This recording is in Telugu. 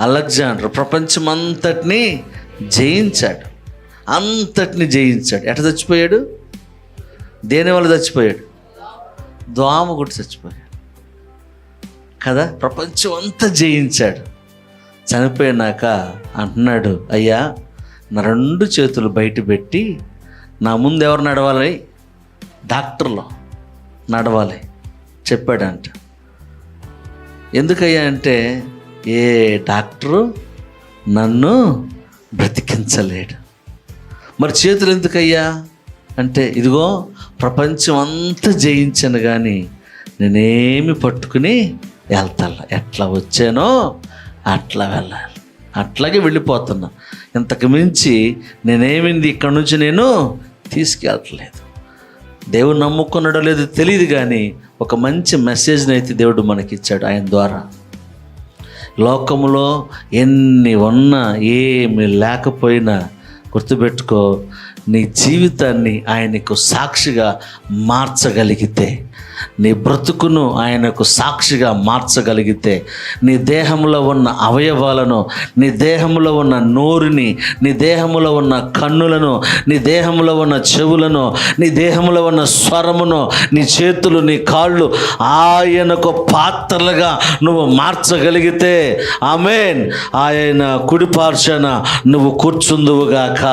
అలెగ్జాండర్ ప్రపంచమంతటిని జయించాడు. అంతటిని జయించాడు. ఎట చచ్చిపోయాడు? దేని వల్ల చచ్చిపోయాడు? దోమ కొట్టి చచ్చిపోయాడు. కదా? ప్రపంచం అంతా జయించాడు. చనిపోయినాక అంటున్నాడు అయ్యా నా రెండు చేతులు బయట పెట్టి నా ముందు ఎవరు నడవాలి? డాక్టర్లో నడవాలి చెప్పాడంట. ఎందుకయ్యా అంటే ఏ డాక్టరు నన్ను బ్రతికించలేడు. మరి చేతులు ఎందుకయ్యా? అంటే ఇదిగో ప్రపంచం అంతా జయించాను కానీ నేనేమి పట్టుకుని వెళ్తాను ఎట్లా వచ్చానో అట్లా వెళ్ళాలి. అట్లాగే వెళ్ళిపోతున్నా. ఇంతకు మించి నేనేమింది ఇక్కడి నుంచి నేను తీసుకెళ్ళట్లేదు దేవుడు నమ్ముకున్నాడో లేదో తెలియదు కానీ ఒక మంచి మెసేజ్ని అయితే దేవుడు మనకిచ్చాడు ఆయన ద్వారా. లోకములో ఎన్ని ఉన్నా ఏమి లేకపోయినా గుర్తుపెట్టుకో. నీ జీవితాన్ని ఆయనకు సాక్షిగా మార్చగలిగితే నీ బ్రతుకును ఆయనకు సాక్షిగా మార్చగలిగితే నీ దేహంలో ఉన్న అవయవాలను నీ దేహంలో ఉన్న నోరుని నీ దేహంలో ఉన్న కన్నులను నీ దేహంలో ఉన్న చెవులను నీ దేహంలో ఉన్న స్వరమును నీ చేతులు నీ కాళ్ళు ఆయనకు పాత్రలుగా నువ్వు మార్చగలిగితే ఆమెన్. ఆయన కుడిపార్చన నువ్వు కూర్చుందువుగాక.